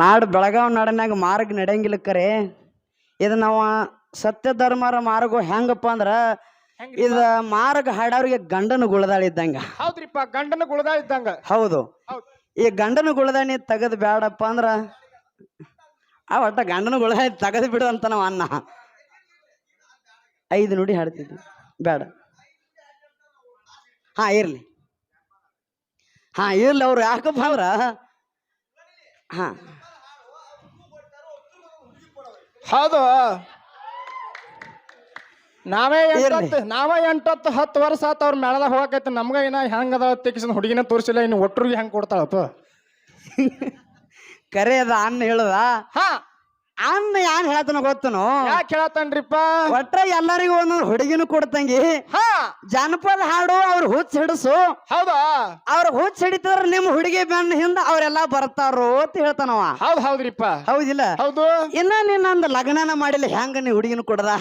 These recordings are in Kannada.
ನಾಡು ಬೆಳಗಾವಿ ನಾಡಿನಾಗ ಮಾರ್ಗ ನಡೆಯಂಗಿಲ್ಲ ಕರೆ. ಇದು ನಾವು ಸತ್ಯ ಧರ್ಮರ ಮಾರ್ಗ ಹೆಂಗಪ್ಪ ಅಂದ್ರ ಇದ ಮಾರ್ಗ ಹಾಡೋರಿಗೆ ಗಂಡನ ಗುಳದಾಳ ಇದ್ದಂಗ. ಹೌದ್ರಿಪ್ಪ ಗಂಡನ ಗುಳದಾಳ ಇದ್ದಂಗ. ಹೌದು. ಈ ಗಂಡನ ಗುಳದಾಣಿ ತೆಗದ್ ಬೇಡಪ್ಪ ಅಂದ್ರ ಆ ಒಟ್ಟ ಗಂಡನ ಗುಳದಾಣಿ ತೆಗದ್ ಬಿಡು ಅಂತ ನಾವು ಅನ್ನ. ಐದು ನುಡಿ ಹಾಡ್ತಿದ್ವಿ. ಬೇಡ ಹಾ ಇರ್ಲಿ. ಹಾ ಇರ್ಲಿ ಅವ್ರು ಯಾಕಪ್ಪ ಅಂದ್ರ ಹಾ. ಹೌದು. ನಾವೇ. ಎಂಟತ್ತು ನಾವೇ ಎಂಟತ್ತು ಹತ್ತು ವರ್ಷ ಆತ ಅವ್ರ ಮೇಳದ ಹೋಗಕೈತಿ. ನಮ್ಗ ಏನ ಹೆಂಗದ ತೆಗಿಸಿದ ಹುಡುಗಿನ ತೋರಿಸಿಲ್ಲ ಇನ್ನು ಒಟ್ಟರಿಗೆ ಹೆಂಗ್ ಕೊಡ್ತಾಳಪ್ಪ ಕರೆ ಅದ ಅನ್ನ ಹೇಳದ? ಹಾ. ಅನ್ನ ಯಾನ್ ಹೇಳತನ ಗೊತ್ತನು? ಯಾಕೆ ಹೇಳತ್ತನ್ರಿಪ್ಪ? ಒಟ್ಟರೆ ಎಲ್ಲರಿಗೂ ಒಂದೊಂದು ಹುಡುಗಿನ ಕೊಡ್ತಂಗಿ ಹಾ. ಜಾನಪದ ಹಾಡು ಅವ್ರ ಹುಚ್ಚ ಹಿಡಿಸು. ಹೌದಾ? ಅವ್ರ ಹುಚ್ಚ ಹಿಡಿತಾರ ನಿಮ್ ಹುಡುಗಿ ಬೆನ್ನ ಹಿಂದ ಅವ್ರೆಲ್ಲಾ ಬರ್ತಾರೋ ಅಂತ ಹೇಳ್ತಾನವ. ಹೌದ್ ಹೌದ್ರಿಪ್ಪ. ಹೌದಿಲ್ಲ? ಹೌದು. ಇನ್ನ ನೀನ್ ನಂದು ಲಗ್ನನ ಮಾಡಿಲ್ಲ ಹೆಂಗ ನೀ ಹುಡುಗಿನ ಕೊಡದ?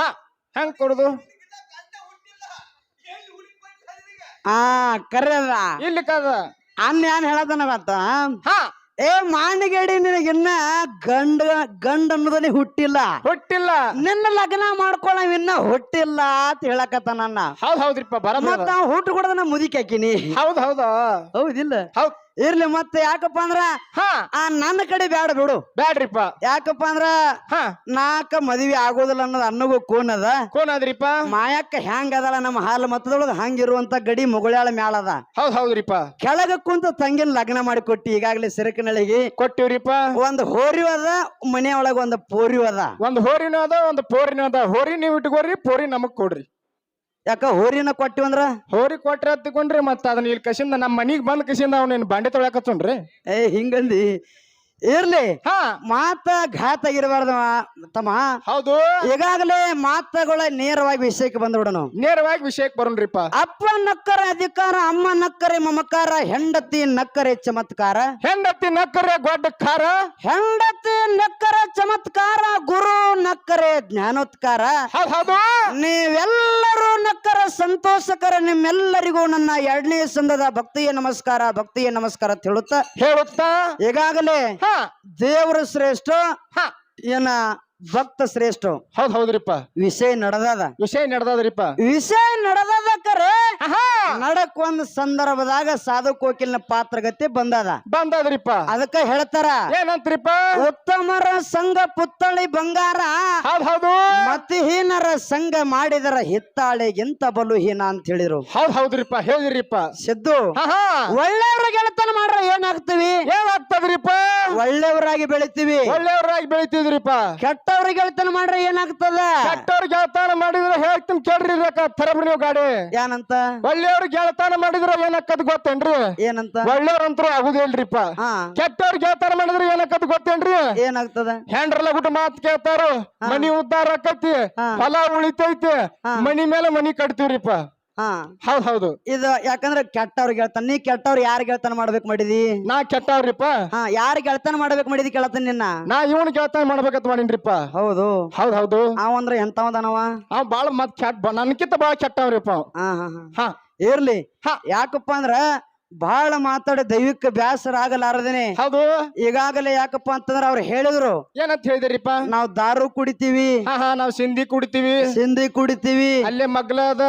ಹಾ ಹೆಂಗ್ ಕೊಡುದು? ಆ ಕರೆ ಅದ ಇಲ್ಲಿ ಕದ ಅನ್ನ ಏನ್ ಹೇಳತನ ಗೊತ್ತ? ಹಾ. ಏ ಮಾಂಡಿಗೇಡಿ ನಿನಗಿನ್ನ ಗಂಡ ಗಂಡ ಅನ್ನೋದಲ್ಲಿ ಹುಟ್ಟಿಲ್ಲ. ಹುಟ್ಟಿಲ್ಲ. ನಿನ್ನ ಲಗ್ನ ಮಾಡ್ಕೊಳ್ಳ ಇನ್ನ ಹುಟ್ಟಿಲ್ಲ ಅಂತ ಹೇಳಕತ್ತ ನನ್ನ. ಹೌದ್ ಹೌದ್ರಿಪ್ಪ ಬರ ಮತ್ತ ನಾವು ಹುಟ್ಟು ಕೊಡದ ಮುದಿಕಾಕಿನಿ ಹೌದ್ ಹೌದಾ. ಹೌದಿಲ್ಲ? ಹೌದ್ ಇರ್ಲಿ ಮತ್ತೆ ಯಾಕಪ್ಪ ಅಂದ್ರ ಹಾ. ಆ ನನ್ನ ಕಡೆ ಬ್ಯಾಡ ಬಿಡು. ಬ್ಯಾಡ್ರಿಪ್ಪ. ಯಾಕಪ್ಪ ಅಂದ್ರ ಹಾ. ನಾಕ ಮದ್ವಿ ಆಗೋದಿಲ್ಲ ಅನ್ನೋದು ಅನ್ನಗೂ ಕೂನ್ ಅದ. ಕೋನ್ ಅದ್ರಿಪ್ಪ ಮಾಯಕ್ಕ ಹೆಂಗ್ ಅದಲ್ಲ ನಮ್ಮ ಹಾಲು ಮತ್ತದೊಳಗ ಹಂಗಿರುವಂತ ಗಡಿ ಮುಗುಳ್ಯಾಳ ಮ್ಯಾಳ ಅದ. ಹೌದ್ ಹೌದ್ರಿಪ್ಪ. ಕೆಳಗ ಕುಂತ ತಂಗಿನ ಲಗ್ನ ಮಾಡಿ ಕೊಟ್ಟಿ ಈಗಾಗಲೇ ಸಿರಕನಳಿಗಿ ಕೊಟ್ಟಿವ್ರಿಪ್ಪ? ಒಂದ್ ಹೋರಿ ಅದ ಮನೆಯೊಳಗ ಒಂದ್ ಪೋರಿ ಅದ. ಒಂದ್ ಹೋರಿನೂ ಅದ ಒಂದ್ ಪೋರಿನೂ ಅದ. ಹೋರಿ ನೀವ್ ಇಟ್ಕೋರಿ ಪೋರಿ ನಮಗ್ ಕೊಡ್ರಿ. ಯಾಕ ಹೋರಿನ ಕೊಟ್ಟಿವಂದ್ರ ಹೋರಿ ಕೊಟ್ರಿ ಹತ್ತಿಕೊಂಡ್ರಿ ಮತ್ತ ಅದನ್ನ ಇಲ್ಲಿ ಕಸಿಂದ ನಮ್ಮ ಮನಿಗ್ ಬಂದ್ ಕಸಿಂದ ಅವ್ನ ಬಾಂಡೆ ತೊಳ್ಯಾಕತ್ತನ್ರಿ ಏ ಹಿಂಗಂದಿ ಇರ್ಲಿ. ಹಾ. ಮಾತ ಘಾತ ಇರಬಾರ್ದವ ತಮ್ಮ. ಹೌದು. ಈಗಾಗಲೇ ಮಾತುಗಳ ನೇರವಾಗಿ ವಿಷಯಕ್ಕೆ ಬಂದ್ಬಿಡೋಣ. ನೇರವಾಗಿ ವಿಷಯಕ್ಕೆ ಬರೋಣ್ರಿಪ್ಪ. ಅಪ್ಪ ನಕ್ಕರ ಅಧಿಕಾರ ಅಮ್ಮ ನಕ್ಕರೆ ಮಮಕಾರ ಹೆಂಡತಿ ನಕ್ಕರೆ ಚಮತ್ಕಾರ. ಹೆಂಡತಿ ನಕ್ಕರೆ ಗೊಡ್ಡಕಾರ ಹೆಂಡತಿ ನಕ್ಕರ ಚಮತ್ಕಾರ ಗುರು ನಕ್ಕರೆ ಜ್ಞಾನೋತ್ಕಾರ. ಹೌದ್. ನೀವೆಲ್ಲರೂ ನಕ್ಕರ ಸಂತೋಷಕರ ನಿಮ್ಮೆಲ್ಲರಿಗೂ ನನ್ನ ಎರಡನೇ ಸಂದದ ಭಕ್ತಿಯ ನಮಸ್ಕಾರ ಭಕ್ತಿಯ ನಮಸ್ಕಾರ ಹೇಳುತ್ತಾ ಹೇಳುತ್ತಾ? ಈಗಾಗಲೇ ದೇವರು ಶ್ರೇಷ್ಠ ಏನ ಭಕ್ತ ಶ್ರೇಷ್ಠ. ಹೌದ್ ಹೌದ್ರಿಪ್ಪ. ವಿಷಯ ನಡೆದದ. ವಿಷಯ ನಡೆದದ್ರಿಪ್ಪ. ವಿಷಯ ನಡೆದದ ಕರೆ. ನಡಕ್ ಒಂದ್ ಸಂದರ್ಭದಾಗ ಸಾಧು ಕೋಕಿಲ್ನ ಪಾತ್ರಗತಿ ಬಂದದ. ಬಂದದ್ರಿಪ್ಪ. ಅದಕ್ಕ ಹೇಳ್ತಾರ ಏನಂತ್ರಿಪ್ಪ? ಉತ್ತಮರ ಸಂಘ ಪುತ್ತಳಿ ಬಂಗಾರ. ಹೌದ್ ಹೌದು. ಮತಿಹೀನರ ಸಂಘ ಮಾಡಿದರ ಹಿತ್ತಾಳೆಗಿಂತ ಬಲು ಹೀನ ಅಂತ ಹೇಳಿರು ಹೌದ್ ಹೌದ್ರಿಪ್ಪ ಹೇಳಿರಿಪ್ಪ ಸಿದ್ದು ಒಳ್ಳೆಯವ್ರ ಗೆಳತನ ಮಾಡ್ರ ಏನಾಗ್ತೀವಿ? ಏನಾಗ್ತದ್ರಿಪ್ಪ? ಒಳ್ಳೆಯವರಾಗಿ ಬೆಳಿತೀವಿ. ಒಳ್ಳೆಯವ್ರಾಗಿ ಬೆಳಿತಿದ್ರಿಪ್ಪ. ಕೆಟ್ಟವ್ರ ಗೆಳತನ ಮಾಡ್ರೆ ಏನಾಗ್ತದ? ಕೆಟ್ಟವ್ರ ಗೆಳತಾನ ಮಾಡಿದ್ರೆ ಹೇಳ್ತೀನಿ ಕೇಳ್ರಿ ತರಬ್ರಿ ನೀವು ಗಾಡಿ. ಏನಂತ? ಒಳ್ಳೆಯವ್ರ ಗೆಳತಾನ ಮಾಡಿದ್ರೆ ಏನಕ್ಕದ್ ಗೊತ್ತೇನ್ರಿ? ಏನಂತ? ಒಳ್ಳೆಯವ್ರಂತರೂ ಆಗುದಿಲ್ರಿಪ್ಪ. ಹಾ. ಕೆಟ್ಟವ್ರ ಗೆಳತಾನ ಮಾಡಿದ್ರೆ ಏನಕ್ಕದ್ ಗೊತ್ತೇನ್ರಿ? ಏನಾಗ್ತದ? ಹೆಂಡ್ರಲ್ಲ ಬಿಟ್ಟು ಮಾತ್ ಕೇಳ್ತಾರು ಮನಿ ಉದ್ದಾರ ಆಕತಿ. ಹೊಲ ಉಳಿತೈತಿ ಮನಿ ಮೇಲೆ ಮನಿ ಕಟ್ತೀವ್ರಿಪ್ಪ. ಹಾ. ಹೌದ್ ಹೌದು. ಇದು ಯಾಕಂದ್ರೆ ಕೆಟ್ಟವ್ರಿಗೆ ಗೆಳತನ. ನೀ ಕೆಟ್ಟವ್ರು ಯಾರು ಗೆಳತನ ಮಾಡ್ಬೇಕು ಮಾಡಿದಿ? ನಾ ಕೆಟ್ಟವ್ರಿಪ್ಪ. ಹಾ ಯಾರ ಗೆಳತನ ಮಾಡ್ಬೇಕು ಮಾಡಿದಿ ಕೇಳತನ ನಿನ್ನ? ನಾ ಇವನ್ ಗೆಳತನ ಮಾಡ್ಬೇಕಂತ ಮಾಡಿನ್ರಿಪ್ಪ. ಹೌದು. ಹೌದ್ ಹೌದು. ಅವಂದ್ರ ಎಂತವದನವ ಅವ್ ಬಾಳ ಮತ್ ಕೆಟ್ಟ ನನ್ಕಿಂತ ಬಾಳ ಕೆಟ್ಟವ್ರಿಪ್ಪ ಅವ್. ಹಾ ಹಾ ಹಾ. ಹಾ. ಇರ್ಲಿ. ಹಾ. ಯಾಕಪ್ಪ ಅಂದ್ರ ಬಹಳ ಮಾತಾಡಿ ದೈವಿಕ ಬ್ಯಾಸರ ಆಗಲಾರದೇನೆ ಹೌದು. ಈಗಾಗಲೇ ಯಾಕಪ್ಪ ಅಂತಂದ್ರ ಅವ್ರು ಹೇಳಿದ್ರು. ಏನಂತ ಹೇಳಿದ್ರಿಪ್ಪ? ನಾವು ದಾರು ಕುಡಿತೀವಿ. ಹಾ ಹಾ ನಾವ್ ಸಿಂಧಿ ಕುಡಿತೀವಿ. ಸಿಂಧಿ ಕುಡಿತೀವಿ. ಅಲ್ಲೇ ಮಗ್ಲ ಅದ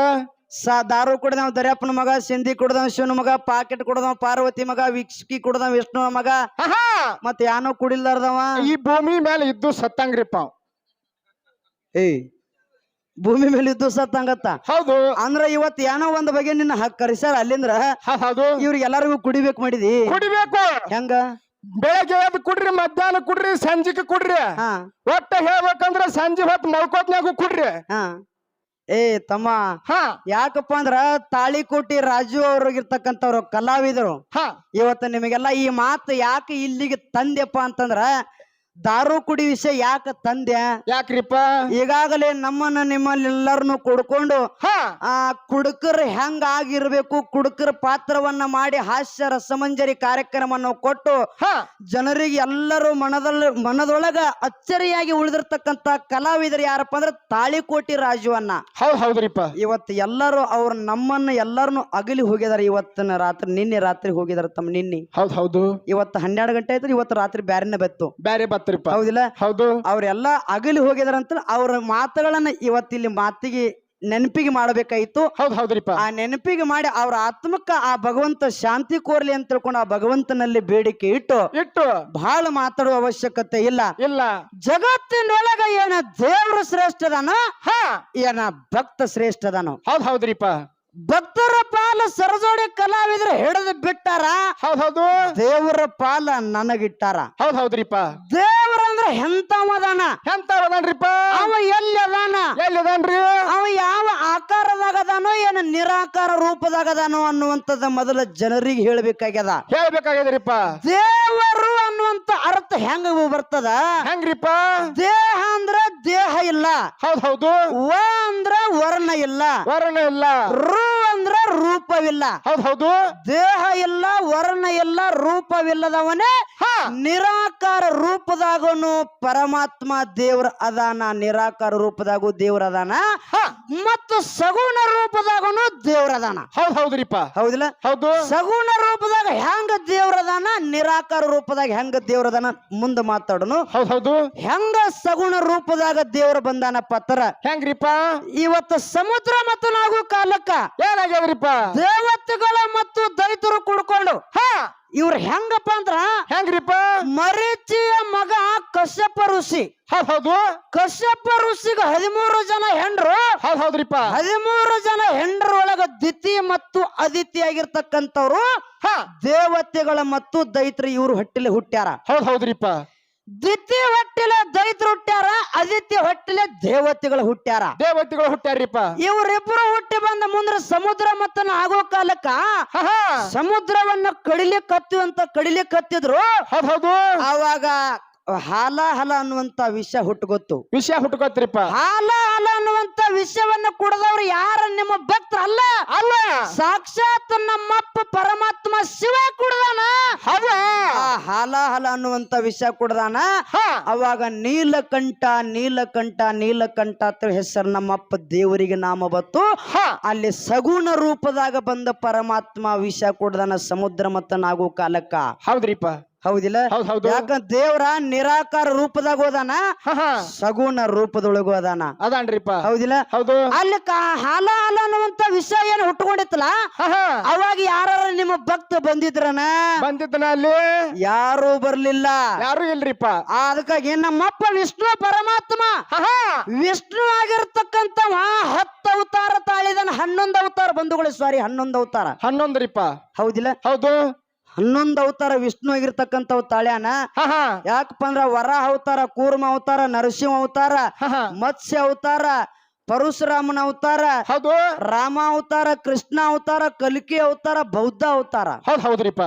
ಸಾ ದಾರು ಕುಡ್ದವ ದರ್ಯಪ್ಪನ ಮಗ ಸಿಂಧಿ ಕುಡ್ದವ ಶಿವನ ಮಗ ಪಾಕೆಟ್ ಕುಡ್ದವ ಪಾರ್ವತಿ ಮಗ ವಿಕ್ಸ್ಕಿ ಕುಡ್ದವ ವಿಷ್ಣು ಮಗ. ಆಹಾ! ಮತ್ ಯಾನೋ ಕುಡಿಲಾರ್ದವ. ಈ ಭೂಮಿ ಮೇಲೆ ಇದ್ದು ಸತ್ತಂಗ್ರಿಪ್ಪ ಅವ್. ಏ ಭೂಮಿ ಮೇಲೆ ಇದ್ದು ಸತ್ತಂಗತ್ತ. ಹೌದು. ಅಂದ್ರ ಇವತ್ ಏನೋ ಒಂದ್ ಬಗ್ಗೆ ನಿನ್ನ ಹಕ್ಕ ಕರಿಸ್ಯಾರ ಅಲ್ಲಿಂದ್ರ. ಹಾ, ಹೌದು. ಇವ್ರಿಗೆ ಎಲ್ಲರಿಗೂ ಕುಡಿಬೇಕು ಮಾಡಿದಿ. ಕುಡಿಬೇಕು. ಹೆಂಗ? ಬೆಳಗ್ಗೆ ಎದ್ದು ಕುಡ್ರಿ ಮಧ್ಯಾಹ್ನ ಕುಡ್ರಿ ಸಂಜೆಗೆ ಕುಡ್ರಿ. ಹಾ. ಒಟ್ಟ ಹೇಳ್ಬೇಕಂದ್ರ ಸಂಜೆ ಹೊತ್ತು ಮಲ್ಕೋತ್ನಾಗು ಕುಡ್ರಿ. ಹಾ. ಏ ತಮ್ಮ ಹಾ. ಯಾಕಪ್ಪ ಅಂದ್ರ ತಾಳಿಕೋಟಿ ರಾಜು ಅವ್ರಿಗಿರ್ತಕ್ಕಂಥವ್ರು ಕಲಾವಿದರು. ಹಾ. ಇವತ್ತು ನಿಮಗೆಲ್ಲ ಈ ಮಾತು ಯಾಕೆ ಇಲ್ಲಿಗೆ ತಂದೆಪ್ಪ ಅಂತಂದ್ರ ದಾರು ಕುಡಿ ವಿಷಯ ಯಾಕ ತಂದೆ ಯಾಕ್ರಿಪ್ಪ? ಈಗಾಗಲೇ ನಮ್ಮನ್ನ ನಿಮ್ಮಲ್ಲೆಲ್ಲರನ್ನು ಕುಡ್ಕೊಂಡು ಹಾ. ಆ ಕುಡುಕರ್ ಹೆಂಗ ಆಗಿರ್ಬೇಕು ಕುಡುಕರ್ ಪಾತ್ರವನ್ನ ಮಾಡಿ ಹಾಸ್ಯ ರಸಮಂಜರಿ ಕಾರ್ಯಕ್ರಮವನ್ನು ಕೊಟ್ಟು ಜನರಿಗೆ ಎಲ್ಲರೂ ಮನದಲ್ಲಿ ಮನದೊಳಗ ಅಚ್ಚರಿಯಾಗಿ ಉಳಿದಿರ್ತಕ್ಕಂತ ಕಲಾವಿದರು ಯಾರಪ್ಪ ಅಂದ್ರೆ ತಾಳಿಕೋಟಿ ರಾಜುವನ್ನ ಹೌದ್ ಹೌದ್ರಿಪ್ಪ. ಇವತ್ತು ಎಲ್ಲರೂ ಅವ್ರ ನಮ್ಮನ್ನ ಎಲ್ಲರನ್ನು ಅಗಲಿ ಹೋಗಿದಾರ ಇವತ್ತಿನ ರಾತ್ರಿ ನಿನ್ನೆ ರಾತ್ರಿ ಹೋಗಿದಾರ ತಮ್ಮ ನಿನ್ನೆ. ಹೌದ್ ಹೌದು. ಇವತ್ತು ಹನ್ನೆರಡು ಗಂಟೆ ಆಯ್ತು ಇವತ್ತು ರಾತ್ರಿ ಬ್ಯಾರಿನ ಬೆತ್ತು. ಬ್ಯಾರೆ ಹೌದಿಲ್ಲ? ಹೌದು. ಅವರೆಲ್ಲ ಅಗಲಿ ಹೋಗಿದಾರಂತ ಅವ್ರ ಮಾತುಗಳನ್ನ ಇವತ್ತಿಲ್ಲಿ ಮಾತಿಗೆ ನೆನಪಿಗೆ ಮಾಡಬೇಕಾಯ್ತು. ಹೌದ್ ಹೌದ್ರಿಪ್ಪ. ಆ ನೆನಪಿಗೆ ಮಾಡಿ ಅವ್ರ ಆತ್ಮಕ್ಕ ಆ ಭಗವಂತ ಶಾಂತಿ ಕೋರ್ಲಿ ಅಂತ ತಿಳ್ಕೊಂಡು ಆ ಭಗವಂತನಲ್ಲಿ ಬೇಡಿಕೆ ಇಟ್ಟು ಇಟ್ಟು. ಬಹಳ ಮಾತಾಡುವ ಅವಶ್ಯಕತೆ ಇಲ್ಲ. ಇಲ್ಲ. ಜಗತ್ತಿನೊಳಗ ಏನ ದೇವ್ರ ಶ್ರೇಷ್ಠದಾನ ಹಾ. ಏನ ಭಕ್ತ ಶ್ರೇಷ್ಠದಾನೋ ಹೌದ್ ಹೌದ್ರಿಪ್ಪ. ಭಕ್ತರ ಪಾಲ ಸರಜೋಡಿ ಕಲಾವಿದ್ರು ಹಿಡಿದು ಬಿಟ್ಟಾರ? ಹೌದ್ ಹೌದು. ದೇವರ ಪಾಲ ನನಗಿಟ್ಟಾರ. ಹೌದ್ ಹೌದ್ರಿಪ್ಪ. ಎಂತ ಎಂತವದಾನ ಎಂತ ಅದನ್ರಿಪ್ಪ ಅವ ಎಲ್ಲಿ ಅದಾನ? ಎಲ್ಲಿದನ್ರಿ ಅವ ಯಾವ ಆಕಾರದಾಗ ಅದಾನೋ ಏನ ನಿರಾಕಾರ ರೂಪದಾಗ ಅದಾನೋ ಅನ್ನುವಂಥದ್ದು ಮೊದಲ ಜನರಿಗೆ ಹೇಳ್ಬೇಕಾಗ್ಯದ. ಹೇಳ್ಬೇಕಾಗ್ಯದ್ರಿಪ್ಪ. ದೇವರು ಅನ್ನುವಂತ ಅರ್ಥ ಹೆಂಗ ಬರ್ತದ? ಹೆಂಗ್ರಿಪ್ಪ? ಅಂದ್ರ ದೇಹ ಇಲ್ಲ. ಹೌದ್ ಹೌದು. ವ ಅಂದ್ರ ವರ್ಣ ಇಲ್ಲ. ವರ್ಣ ಇಲ್ಲ. ರು ಅಂದ್ರ ರೂಪವಿಲ್ಲ. ಹೌದ್ ಹೌದು ದೇಹ ಇಲ್ಲ ವರ್ಣ ಇಲ್ಲ ರೂಪವಿಲ್ಲದವನೇ ಹಾ. ನಿರಾಕಾರ ರೂಪದಾಗನು ಪರಮಾತ್ಮ ದೇವ್ರ ಅದಾನ ನಿರಾಕಾರ ರೂಪದಾಗು ದೇವ್ರ ಅದಾನ ಹಾ. ಮತ್ತು ಸಗುಣ ರೂಪದಾಗನು ದೇವ್ರ ಅದಾನ. ಹೌದ್ ಹೌದ್ರಿಪ್ಪ. ಹೌದಿಲ್ಲ? ಹೌದು. ಸಗುಣ ರೂಪದಾಗ ಹೆಂಗ ದೇವ್ರದಾನ ನಿರಾಕಾರ ರೂಪದಾಗ ಹೆಂಗ ದೇವ್ರದಾನ ಮುಂದ ಮಾತಾಡೋನು. ಹೌದ್ ಹೌದು. ಹೆಂಗ ಸಗುಣ ರೂಪದಾಗ ದೇವ್ರ ಬಂದಾನ ಪತ್ರ ಹೆಂಗ್ರಿಪ್ಪ? ಇವತ್ತು ಸಮುದ್ರ ಮತ್ತು ನಾವು ಕಾಲಕ್ಕ. ದೇವತೆಗಳ ಮತ್ತು ದೈತರು ಕುಡ್ಕೊಂಡು ಹಾ. ಇವ್ರ ಹೆಂಗಪ್ಪ ಅಂದ್ರ ಹೆಂಗ್ರಿಪ್ಪ? ಮರೀಚಿಯ ಮಗ ಕಶ್ಯಪ ಋಷಿ. ಹೌದ್ ಕಶ್ಯಪ ಋಷಿಗೆ ಹದಿಮೂರು ಜನ ಹೆಂಡ್ರು. ಹೌದ್ ಹೌದ್ರಿಪ್ಪ. ಹದಿಮೂರು ಜನ ಹೆಂಡ್ರ ಒಳಗ ದಿತಿ ಮತ್ತು ಅದಿತಿ ಆಗಿರ್ತಕ್ಕಂಥವ್ರು ಹಾ. ದೇವತೆಗಳ ಮತ್ತು ದೈತ್ರಿ ಇವ್ರು ಹೊಟ್ಟಿಲಿ ಹುಟ್ಟ್ಯಾರ. ಹೌದ್ ಹೌದ್ರಿಪ್ಪ. ದಿತಿ ಹೊಟ್ಟಿಲ ದೈತ್ರ ಹುಟ್ಟ್ಯಾರ ಅದಿತಿ ಹೊಟ್ಟಿಲ ದೇವತೆಗಳು ಹುಟ್ಟ್ಯಾರ. ದೇವತೆಗಳು ಹುಟ್ಟ್ಯಾರಿಪ್ಪ. ಇವರಿಬ್ರು ಹುಟ್ಟಿ ಬಂದ ಮುಂದ್ರ ಸಮುದ್ರ ಮತ್ತನ ಆಗೋ ಕಾಲಕ್ಕ ಸಮುದ್ರವನ್ನ ಕಡಿಲಿ ಕತ್ತು ಅಂತ ಹತ್ತಿದ್ರು ಹೌದ್ ಅವಾಗ ಹಾಲ ಹಲ ಅನ್ನುವಂತ ವಿಷ ಹುಟ್ಟುಗೊತ್ತು ವಿಷಯ ಹುಟ್ಕೋತ್ರಿಪ್ಪ ಹಾಲ ಹಲ ಅನ್ನುವಂತ ವಿಷಯವನ್ನ ಕುಡದವ್ರು ಯಾರ? ನಿಮ್ಮ ಭಕ್ತರ ಅಲ್ಲ. ಅಲ್ಲ ಸಾಕ್ಷಾತ್ ನಮ್ಮಪ್ಪ ಪರಮಾತ್ಮ ಶಿವ ಕುಡ್ದಾನ ಹೌದ ಆ ಹಾಲ ಹಲ ಅನ್ನುವಂತ ವಿಷಯ ಕೊಡ್ದಾನ? ಅವಾಗ ನೀಲಕಂಠ ನೀಲಕಂಠ ನೀಲಕಂಠ ಅಂತ ಹೆಸರು ನಮ್ಮಪ್ಪ ದೇವರಿಗೆ ನಾಮ ಬತ್ತು ಅಲ್ಲಿ ಸಗುಣ ರೂಪದಾಗ ಬಂದ ಪರಮಾತ್ಮ ವಿಷ ಕೊಡ್ದಾನ ಸಮುದ್ರ ಮತ್ತ ನಾಗು ಕಾಲಕ್ಕ. ಹೌದ್ರಿಪ್ಪ. ಹೌದಿಲ್ಲ? ಹೌದ್ ಹೌದು. ಯಾಕಂದ್ರ ದೇವ್ರ ನಿರಾಕಾರ ರೂಪದಾಗ ಹೋದಾನ ಹಾ ಹಾ. ಸಗುಣ ರೂಪದೊಳಗೂ ಅದಾನ ಅದಾನ್ರಿಪ್ಪ. ಹೌದಿಲ್ಲ? ಹೌದು. ಅಲ್ಲಿ ಕಾ ಹಾಲ ಹಾಲ ಅನ್ನುವಂತ ವಿಷಯ ಏನು ಹುಟ್ಟುಕೊಂಡಿತ್ತಲ್ಲ ಹಾ ಹಾ. ಅವಾಗ ಯಾರ ನಿಮ್ಮ ಭಕ್ತ ಬಂದಿದ್ರನ? ಬಂದಿದ್ದನ ಅಲ್ಲಿ? ಯಾರು ಬರ್ಲಿಲ್ಲ. ಯಾರು ಇಲ್ರಿಪ್ಪ. ಅದಕ್ಕಾಗಿ ನಮ್ಮಪ್ಪ ವಿಷ್ಣು ಪರಮಾತ್ಮ ಹಾ ಹಾ. ವಿಷ್ಣು ಆಗಿರ್ತಕ್ಕಂತ ಹತ್ತು ಅವತಾರ ತಾಳಿದನ ಹನ್ನೊಂದು ಅವತಾರ ಬಂಧುಗಳು ಸಾರಿ ಹನ್ನೊಂದು ಅವತಾರ. ಹನ್ನೊಂದ್ರಿಪ್ಪ. ಹೌದಿಲ್ಲ? ಹೌದು. ಹನ್ನೊಂದು ಅವತಾರ ವಿಷ್ಣು ಆಗಿರ್ತಕ್ಕಂಥವ್ ತಾಳ್ಯಾನ. ಯಾಕಪ್ಪ ಅಂದ್ರ ವರ ಅವತಾರ ಕೂರ್ಮ ಅವತಾರ ನರಸಿಂಹ ಅವತಾರ ಮತ್ಸ್ಯ ಅವತಾರ ಪರಶುರಾಮನ ಅವತಾರ ಹೌದು. ರಾಮ ಅವತಾರ ಕೃಷ್ಣ ಅವತಾರ ಕಲಿಕೆ ಅವತಾರ ಬೌದ್ಧ ಅವತಾರ. ಹೌದ್ ಹೌದ್ರಿಪ್ಪ.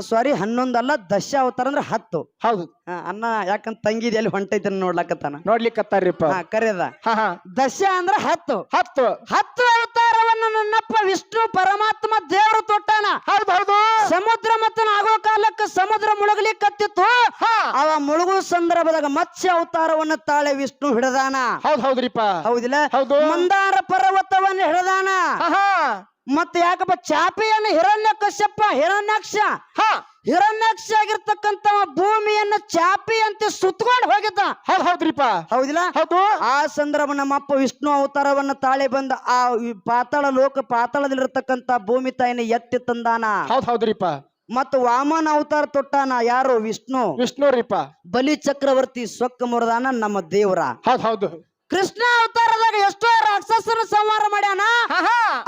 ಸಾರಿ ಹನ್ನೊಂದಲ್ಲ ದಶ ಅವತಾರ ಅಂದ್ರೆ ಹತ್ತು. ಹೌದು. ಆ, ಅನ್ನ ಯಾಕಂತ ತಂಗಿದ ಎಲ್ಲಿ ಹೊಂಟೈತಿ ನೋಡ್ಲಕತ್ತಾನ? ನೋಡ್ಲಿಕ್ಕತ್ತಾರ್ರಿಪ್ಪ ಹಾ ಕರೆದ. ಹಾ ಹಾ. ದಶ ಅಂದ್ರ ಹತ್ತು. ಹತ್ತು. ಹತ್ತು ಅವತಾರವನ್ನ ನನ್ನಪ್ಪ ವಿಷ್ಣು ಪರಮಾತ್ಮ ದೇವರು ತೊಟ್ಟಾನ. ಹೌದು ಹೌದು. ಸಮುದ್ರ ಮತ್ತು ಆಗೋ ಕಾಲಕ್ಕೆ ಸಮುದ್ರ ಮುಳುಗಲಿಕ್ಕತ್ತಿತ್ತು ಹಾ. ಅವ ಮುಳುಗು ಸಂದರ್ಭದಾಗ ಮತ್ಸ್ಯ ಅವತಾರವನ್ನ ತಾಳೆ ವಿಷ್ಣು ಹಿಡದಾನ. ಹೌದ್ ಹೌದ್ರಿಪ್ಪ. ಹೌದಿಲ್ಲ? ಹೌದು. ಮಂದಾರ ಪರ್ವತವನ್ನ ಹಿಡದಾನ. ಹಾ ಹಾ. ಮತ್ತೆ ಯಾಕಪ್ಪ ಚಾಪೆಯನ್ನು ಹಿರಣ್ಯ ಕಶ್ಯಪ್ಪ ಹಿರಣ್ಯಾಕ್ಷ? ಹಾ. ಹಿರಣ್ಯಾಕ್ಷ ಆಗಿರ್ತಕ್ಕಂತ ಭೂಮಿಯನ್ನ ಚಾಪಿ ಅಂತ ಸುತ್ತಕೊಂಡು ಹೋಗಿದ್ದ. ಹೌದ್ ಹೌದ್ರಿಪ್ಪ. ಹೌದಿಲ್ಲ? ಹೌದು. ಆ ಸಂದರ್ಭ ನಮ್ಮಪ್ಪ ವಿಷ್ಣು ಅವತಾರವನ್ನ ತಾಳೆ ಬಂದ ಆ ಪಾತಾಳ ಲೋಕ ಪಾತಾಳದಲ್ಲಿರ್ತಕ್ಕಂಥ ಭೂಮಿ ತಾಯಿನ ಎತ್ತಿ ತಂದಾನ. ಹೌದ್ ಹೌದ್ರಿಪ್ಪ. ಮತ್ತು ವಾಮನ ಅವತಾರ ತೊಟ್ಟಾನ ಯಾರು? ವಿಷ್ಣು. ವಿಷ್ಣು ರೀಪ ಬಲಿ ಚಕ್ರವರ್ತಿ ಸೊಕ್ಕ ಮುರದಾನ ನಮ್ಮ ದೇವರ. ಹೌದ್ ಹೌದು. ಕೃಷ್ಣ ಅವತಾರದಾಗ ಎಷ್ಟೋ ರಾಕ್ಷಸರು ಸಂಹಾರ ಮಾಡ್ಯಾನ?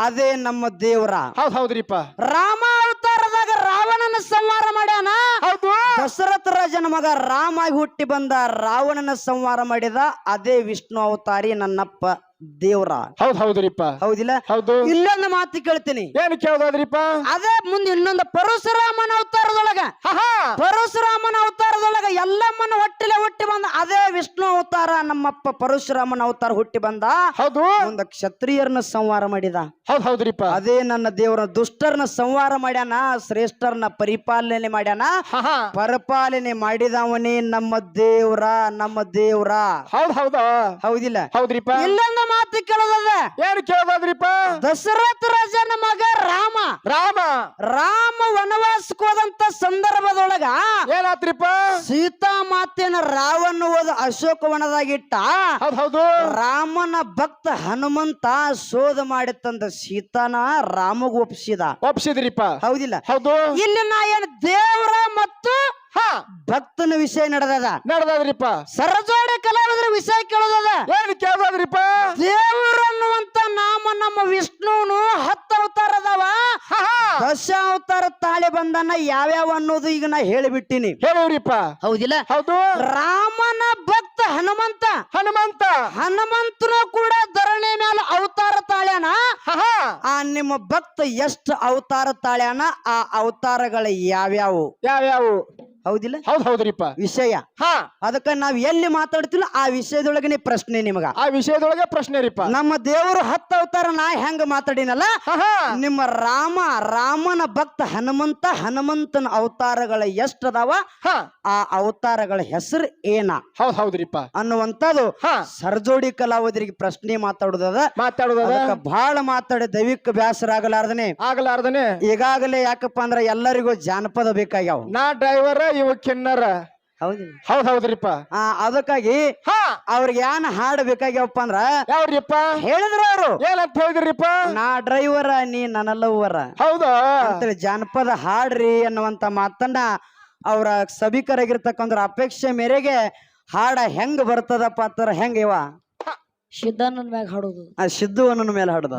ಅದೇ ನಮ್ಮ ದೇವರ. ಹೌದ್ ಹೌದ್ರಿಪ್ಪ. ರಾಮ ಅವತಾರದಾಗ ರಾವಣನ ಸಂಹಾರ ಮಾಡ್ಯಾನ? ಹೌದು. ದಶರಥ ರಾಜನ ಮಗ ರಾಮ ಹುಟ್ಟಿ ಬಂದ ರಾವಣನ ಸಂಹಾರ ಮಾಡಿದ ಅದೇ ವಿಷ್ಣು ಅವತಾರಿ ನನ್ನಪ್ಪ ದೇವ್ರ. ಹೌದ್ ಹೌದ್ರಿಪ್ಪ. ಹೌದಿಲ್ಲ? ಹೌದು. ಇಲ್ಲೊಂದು ಮಾತು ಕೇಳ್ತೀನಿ. ಏನು ಕೇಳ್ದದ್ರಿಪ್ಪ? ಅದೇ ಮುಂದೆ ಇನ್ನೊಂದು ಪರಶುರಾಮನ ಅವತಾರದೊಳಗ. ಪರಶುರಾಮನ ಅವತಾರದೊಳಗ ಎಲ್ಲಮ್ಮನ ಹೊಟ್ಟಿಲೆ ಹುಟ್ಟಿ ಬಂದ ಅದೇ ವಿಷ್ಣು ಅವತಾರ ನಮ್ಮಪ್ಪ ಪರಶುರಾಮನ ಅವತಾರ ಹುಟ್ಟಿ ಬಂದ. ಹೌದು. ಒಂದು ಕ್ಷತ್ರಿಯರನ್ನ ಸಂಹಾರ ಮಾಡಿದ. ಹೌದ್ ಹೌದ್ರಿಪ್ಪ. ಅದೇ ನನ್ನ ದೇವರ ದುಷ್ಟರನ್ನ ಸಂಹಾರ ಮಾಡ್ಯಾನ ಶ್ರೇಷ್ಠರನ್ನ ಪರಿಪಾಲನೆ ಮಾಡ್ಯಾನ. ಪರಿಪಾಲನೆ ಮಾಡಿದವನೇ ನಮ್ಮ ದೇವ್ರ ನಮ್ಮ ದೇವ್ರ. ಹೌದ್ ಹೌದಾ? ಹೌದಿಲ್ಲ. ಹೌದ್ರಿಪ್ಪ. ಇಲ್ಲೊಂದು ಮಾತು ಕೇಳೋದದ. ಏನು ಕೇಳೋದ್ರಿಪ್ಪ ದಶರಥ ರಾಜನ ಮಗ ರಾಮ. ರಾಮ. ರಾಮ ವನವಾಸಕ್ಕೆ ಹೋದಂತ ಸಂದರ್ಭದೊಳಗ ಏನಾತ್ರಿಪ್ಪ ಸೀತಾ ಮಾತೆನ ರಾವಣ ಓದ ಅಶೋಕವನದಾಗಿಟ್ಟ ವನದಾಗಿಟ್ಟ ಹೌದು ರಾಮನ ಭಕ್ತ ಹನುಮಂತ ಶೋಧ ಮಾಡಿ ತಂದ ಸೀತಾನ ರಾಮಗ್ ಒಪ್ಸಿದ. ಒಪ್ಸಿದ್ರಿಪ್ಪ. ಹೌದಿಲ್ಲ? ಹೌದು. ಇಲ್ಲಿ ನಾ ಏನ್ ದೇವ್ರ ಮತ್ತು ಹಾ. ಭಕ್ತನ ವಿಷಯ ನಡೆದದ. ನಡೆದ್ರಿಪ್ಪ ಸರಜೋಡಿ ಕಲಾವಿದರ ವಿಷಯ ಕೇಳೋದದ. ಏನ್ ಕೇಳೋದ್ರಿಪ್ಪ ದೇವರು ಅನ್ನುವಂತ ನಾಮ ನಮ್ಮ ವಿಷ್ಣುನು ಹತ್ತು ಅವತಾರ ಅದಾವ ದಶ ಅವತಾರ ತಾಳೆ ಬಂದನ ಯಾವ್ಯಾವ ಅನ್ನೋದು ಈಗ ನಾ ಹೇಳಿಬಿಟ್ಟಿನಿ. ಹೇಳೋರಿಪ್ಪ. ಹೌದಿಲ್ಲ? ಹೌದು. ರಾಮನ ಹನುಮಂತ ಹನುಮಂತ. ಹನುಮಂತನ ಕೂಡ ಧರಣಿ ಮೇಲೆ ಅವತಾರ ತಾಳ್ಯಾನ? ಆ ನಿಮ್ಮ ಭಕ್ತ ಎಷ್ಟು ಅವತಾರ ತಾಳ್ಯಾನ? ಆ ಅವತಾರಗಳು ಯಾವ್ಯಾವು? ಯಾವ್ಯಾವು? ಹೌದಿಲ್ಲ? ಹೌದ್ ಹೌದ್ರಿಪ್ಪ. ವಿಷಯ. ಹಾ. ಅದಕ್ಕ ನಾವ್ ಎಲ್ಲಿ ಮಾತಾಡ್ತಿಲ್ಲ ಆ ವಿಷಯದೊಳಗನೆ ಪ್ರಶ್ನೆ ನಿಮಗ. ಆ ವಿಷಯದೊಳಗೆ ಪ್ರಶ್ನೆ ರೀಪ ನಮ್ಮ ದೇವರು ಹತ್ತು ಅವತಾರ ನಾ ಹೆಂಗ ಮಾತಾಡಿನಲ್ಲ? ನಿಮ್ಮ ರಾಮ ರಾಮನ ಭಕ್ತ ಹನುಮಂತ ಹನುಮಂತನ ಅವತಾರಗಳ ಎಷ್ಟದಾವ ಆ ಅವತಾರಗಳ ಹೆಸರು ಏನ? ಹೌದ್ ಹೌದ್ರಿಪ್ಪ ಅನ್ನುವಂಥದ್ದು ಹಾ. ಸರ್ಜೋಡಿ ಕಲಾವಿದರಿಗೆ ಪ್ರಶ್ನೆ ಮಾತಾಡುದದ. ಮಾತಾಡೋದ ಬಹಳ ಮಾತಾಡಿ ದೈವಿಕ ಬ್ಯಾಸರ ಆಗಲಾರ್ದನೆ. ಆಗಲಾರ್ದನೆ ಈಗಾಗಲೇ ಯಾಕಪ್ಪ ಅಂದ್ರ ಎಲ್ಲರಿಗೂ ಜಾನಪದ ಬೇಕಾಗ್ಯಾವ. ನಾ ಡ್ರೈವರ್ ಇವ ಕಿನ್ನರ. ಹೌದ್. ಹೌದ್ರಿಪ್ಪ. ಆ ಅದಕ್ಕಾಗಿ ಹಾ. ಅವ್ರಿಗೆ ಏನ್ ಹಾಡ್ ಬೇಕಾಗ್ಯಾವಪ್ಪ ಅಂದ್ರ ಯಾವ್ರಿಪ್ಪ ಹೇಳಿದ್ರ ಅವರು. ಏನಂತ ಹೇಳಿದ್ರಿಪ್ಪ? ನಾ ಡ್ರೈವರ ನೀ ನನ್ನ ಲವ್ವರ ಹೌದಾ? ಅಂತೇಳಿ ಜಾನಪದ ಹಾಡ್ರಿ ಅನ್ನುವಂತ ಮಾತನ್ನ ಅವರ ಸಭಿಕರಾಗಿರ್ತಕ್ಕಂಥ ಅಪೇಕ್ಷೆ ಮೇರೆಗೆ ಹಾಡ ಹೆಂಗ್ ಬರ್ತದಪ್ಪ ಅಂತಾರ ಹೆಂಗ ಇವ? ಸಿದ್ಧಾನಂದ ಮ್ಯಾಗ ಹಾಡೋದು. ಆ ಸಿದ್ದು ಅನ್ನೋ ಮೇಲೆ ಹಾಡುದ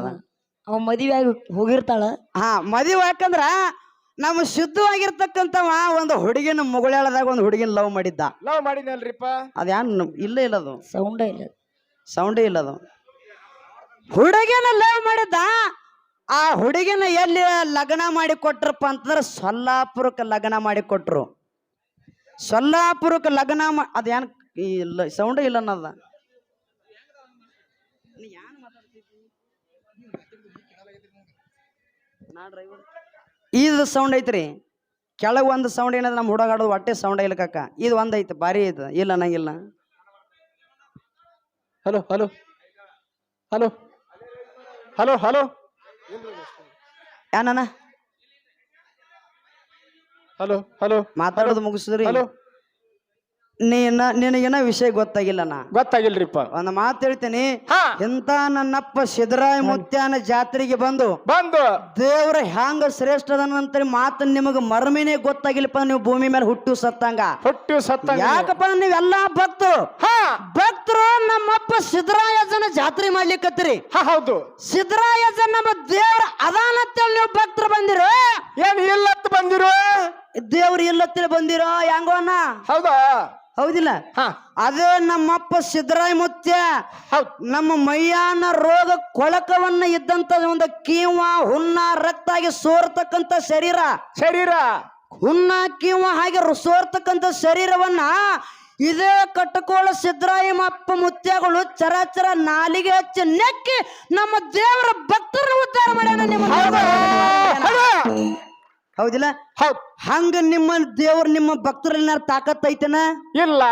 ಅವ ಮದುವೆ ಆಗಿ ಹೋಗಿರ್ತಾಳ. ಹಾ ಮದುವೆ ಯಾಕಂದ್ರ ನಮ್ಮ ಸಿದ್ಧವಾಗಿರ್ತಕ್ಕಂಥವ ಒಂದು ಹುಡುಗಿನ ಮುಗುಳೇಳದಾಗ ಒಂದು ಹುಡುಗಿನ ಲವ್ ಮಾಡಿದ್ದ. ಲವ್ ಮಾಡಿನಲ್ರಿಪ್ಪ ಅದ್ಯಾನ್ ಇಲ್ಲ ಇಲ್ಲ ಅದು. ಸೌಂಡ ಇಲ್ಲ. ಸೌಂಡೇ ಇಲ್ಲ ಅದು. ಹುಡುಗಿನ ಲವ್ ಮಾಡಿದ್ದ ಆ ಹುಡುಗಿನ ಎಲ್ಲಿ ಲಗ್ನ ಮಾಡಿ ಕೊಟ್ರಪ್ಪ ಅಂತಂದ್ರೆ ಸೊಲ್ಲಾಪುರಕ್ಕೆ ಲಗ್ನ ಮಾಡಿ ಕೊಟ್ರು. ಸೊಲ್ಲಾಪುರಕ್ಕೆ ಲಗ್ನ ಮಾ ಅದೇನ್ ಇಲ್ಲ ಸೌಂಡೇ ಇಲ್ಲ ಅನ್ನೋದ. ಇದು ಸೌಂಡ್ ಐತ್ರಿ. ಕೆಳಗೆ ಒಂದು ಸೌಂಡ್ ಏನದ ನಮ್ಮ ಹುಡುಗಾಡೋದು ಹೊಟ್ಟೆ ಸೌಂಡ್ ಇಲ್ಲ ಕಕ್ಕ ಇದು ಒಂದ್ ಐತೆ ಭಾರಿ ಐತೆ. ಇಲ್ಲ ನಂಗಿಲ್ಲ hello hello hello hello hello ಏನಣ್ಣ ಹಲೋ ಹಲೋ ಮಾತಾಡೋದು ಮುಗಿಸಿದ್ರಿ. ಹಲೋ ನೀನ ನಿನಗೇನ ವಿಷಯ ಗೊತ್ತಾಗಿಲ್ಲ ನಾ ಗೊತ್ತಾಗಿಲ್ರಿಪ್ಪ. ಒಂದು ಮಾತು ಹೇಳ್ತೀನಿ. ಹಾ. ಇಂತ ನನ್ನಪ್ಪ ಸಿದ್ದರಾಯ ಮುತ್ಯಾನ ಜಾತ್ರೆಗೆ ಬಂದು ಬಂದು. ದೇವ್ರ ಹ್ಯಾಂಗ ಶ್ರೇಷ್ಠ ಅದಾನಂತ ಮಾತು ನಿಮಗೆ ಮರ್ಮಿನೇ ಗೊತ್ತಾಗಿಲ್ಲಪ್ಪ ನೀವು ಭೂಮಿ ಮೇಲೆ ಹುಟ್ಟು ಸತ್ತಂಗ. ಹುಟ್ಟು ಸತ್ತ ಯಾಕಪ್ಪ ನೀವೆಲ್ಲಾ ಭಕ್ತರು. ಹಾ. ಭಕ್ತರು ನಮ್ಮಪ್ಪ ಸಿದ್ದರಾಯಜನ ಜಾತ್ರೆ ಮಾಡ್ಲಿಕ್ಕತ್ತೀರಿ ಹಾ ಹೌದು. ಸಿದ್ದರಾಯಜನ್ ನಮ್ಮ ದೇವ್ರ ಅದಾನತ್ತೇಳಿ ನೀವು ಭಕ್ತರು ಬಂದಿರೋ? ಏನ್ ಇಲ್ಲತ್ ಬಂದಿರು? ದೇವ್ರ ಇಲ್ಲತ್ತೇಳಿ ಬಂದಿರೋ ಹೆಂಗೋನ ಹೌದಾ? ಹೌದಿಲ್ಲ? ಹಾ. ಅದೇ ನಮ್ಮಪ್ಪ ಸಿದ್ದರಾಯ ಮುತ್ಯ ಹೌದ್. ನಮ್ಮ ಮೈಯಾನ ರೋಗ ಕೊಳಕವನ್ನ ಇದ್ದಂತ ಒಂದು ಕೀವ ಹುನ್ನ ರಕ್ತ ಆಗಿ ಸೋರ್ತಕ್ಕಂತ ಶರೀರ. ಶರೀರ. ಹುನ್ನ ಕೀವ ಹಾಗೆ ರು- ಸೋರ್ತಕ್ಕಂತ ಶರೀರವನ್ನ ಇದೇ ಕಟ್ಟಕೋಳ ಸಿದ್ದರಾಯಮ್ಮಪ್ಪ ಮುತ್ಯಗಳು ಚರಾಚರ ನಾಲಿಗೆ ಹಚ್ಚಿ ನೆಕ್ಕಿ ನಮ್ಮ ದೇವರ ಭಕ್ತರನ್ನ ಉದ್ಧಾರ ಮಾಡ್ಯಾನ ನಿಮ್ಮ ಹೌದಿಲ್ಲ? ಹೌದ್. ಹಂಗ ನಿಮ್ಮ ದೇವ್ರ ನಿಮ್ಮ ಭಕ್ತರಲ್ಲಿ ತಾಕತ್ ಐತೆನ? ಇಲ್ಲ.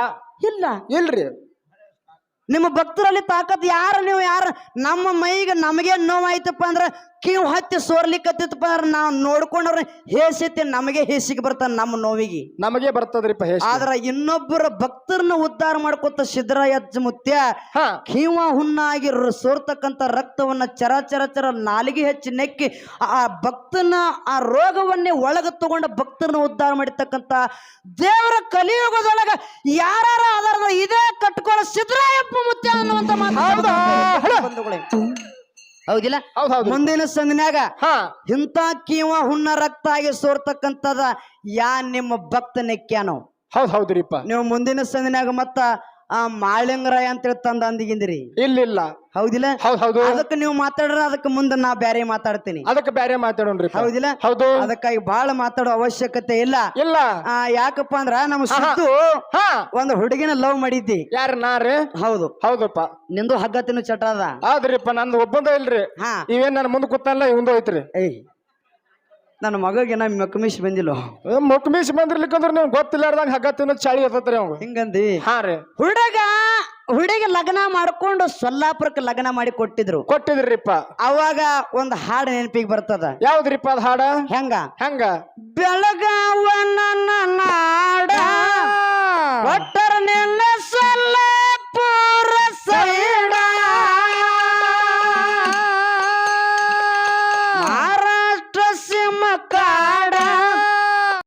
ಇಲ್ಲ. ಇಲ್ರಿ. ನಿಮ್ಮ ಭಕ್ತರಲ್ಲಿ ತಾಕತ್ ಯಾರು ನೀವು ಯಾರು ನಮ್ಮ ಮೈಗೆ ನಮಗೆ ನೋವಾಯ್ತಪ್ಪ ಅಂದ್ರೆ ಕಿವ್ ಹತ್ತಿ ಸೋರ್ಲಿಕ್ಕತ್ತಿತ್ತಪ್ಪ ಅಂದ್ರೆ ನಾವು ನೋಡ್ಕೊಂಡವ್ರ ಹೇಸಿತಿ ನಮಗೆ ಹೇಸಿಗೆ ಬರ್ತಾನೆ ನಮ್ಮ ನೋವಿಗೆ. ನಮಗೆ ಬರ್ತದ್ರಿಪ್ಪ ಆದ್ರ ಇನ್ನೊಬ್ಬರ ಭಕ್ತರನ್ನ ಉದ್ಧಾರ ಮಾಡ್ಕೊತ ಸಿದ್ದರಾಯಜ್ಜ ಮುತ್ಯ ಹಾ. ಕೀವ ಹುಣ್ಣಾಗಿ ರ- ಸೋರ್ತಕ್ಕಂಥ ರಕ್ತವನ್ನ ಚರ ಚರ ಚರ ನಾಲಿಗೆ ಹೆಚ್ಚಿ ನೆಕ್ಕಿ ಆ- ಆ ಭಕ್ತನ ಆ ರೋಗವನ್ನೇ ಒಳಗ ತಗೊಂಡ ಭಕ್ತರನ್ನ ಉದ್ಧಾರ ಮಾಡಿರ್ತಕ್ಕಂಥ ದೇವರ ಕಲಿಯುಗದೊಳಗ ಯಾರ ಆಧಾರದ ಇದೇ ಕಟ್ಕೊಳ್ಳೋ ಸಿದ್ದರಾಯಪ್ಪ ಮುತ್ಯ ಅನ್ನುವಂತ ಹೌದಾ? ಬಂಧುಗಳೇ. ಹೌದಿಲ್ಲ? ಹೌದ್ ಹೌದು ಮುಂದಿನ ಸಂದಿನ್ಯಾಗ ಇಂತ ಕೀವ ಹುಣ್ಣ ರಕ್ತ ಆಗಿ ಸೋರ್ತಕ್ಕಂಥದ ಯಾ ನಿಮ್ಮ ಭಕ್ತ ನೆಕ್ಯಾನೋ? ಹೌದ್ ಹೌದ್ರಿಪ್ಪ. ನೀವು ಮುಂದಿನ ಸಂದಿನ್ಯಾಗ ಮತ್ತ ಆ ಮಾಳಿಂಗರಾಯ ಅಂತೇಳಿ ತಂದ ಅಂದಿಗಿಂದ್ರಿ. ಇಲ್ಲ ಇಲ್ಲ ಹೌದಿಲ್ಲ? ಹೌದ್ ಹೌದು. ಅದಕ್ಕೆ ನೀವು ಮಾತಾಡ್ರ ಅದಕ್ಕೆ ಮುಂದೆ ನಾ ಬ್ಯಾರೆ ಮಾತಾಡ್ತೀನಿ. ಅದಕ್ಕೆ ಬ್ಯಾರೆ ಮಾತಾಡೋಣ್ರಿ ಹೌದಿಲ್ಲ? ಹೌದು. ಅದಕ್ಕಾಗಿ ಬಹಳ ಮಾತಾಡೋ ಅವಶ್ಯಕತೆ ಇಲ್ಲ. ಇಲ್ಲ. ಆ ಯಾಕಪ್ಪ ಅಂದ್ರ ನಮ್ಮ ಸುತ್ತು ಹಾ. ಒಂದು ಹುಡುಗಿನ ಲವ್ ಮಾಡಿದ್ದಿ. ಯಾರ ನಾರಿ ಹೌದು. ಹೌದಪ್ಪ. ನಿಂದು ಹಗ್ಗ ತಿನ್ನು ಚಟ ಅದ. ಆದ್ರಿಪ್ಪ ನಂದು ಒಬ್ಬಂದ ಇಲ್ರಿ. ಹಾ. ಇವೇನ್ ನನ್ನ ಮುಂದೆ ಕೂತಲ್ಲ ಇವಂದು ಐತ್ರಿ ಏಯ್. ನನ್ನ ಮಗಗೆ ನಾ ಮೆಕ್ಕಮಿಶ್ ಬಂದಿಲ್ಲ? ಮುಕ್ಮೀಸ್ ಬಂದಿರ್ಲಿಕ್ಕಂದ್ರೆ ನೀವು ಗೊತ್ತಿಲ್ಲಾರ್ದಂಗ ಹಗ್ಗ ತಿನ್ನೋದ್ ಚಾಳಿ ಇರ್ತೈತ್ರಿ ಅವ್ ಹಿಂಗಂದಿ? ಹಾ ರೀ. ಹುಡುಗ ಹುಡುಗಿ ಲಗ್ನ ಮಾಡ್ಕೊಂಡು ಸೊಲ್ಲಾಪುರಕ್ಕೆ ಲಗ್ನ ಮಾಡಿ ಕೊಟ್ಟಿದ್ರು. ಕೊಟ್ಟಿದ್ರಿಪ್ಪ. ಅವಾಗ ಒಂದು ಹಾಡು ನೆನಪಿಗೆ ಬರ್ತದ. ಯಾವ್ದ್ರಿಪ್ಪ ಅದ್ ಹಾಡ? ಹೆಂಗ? ಹೆಂಗ? ಬೆಳಗಾವ ನನ್ನ ನಾಡ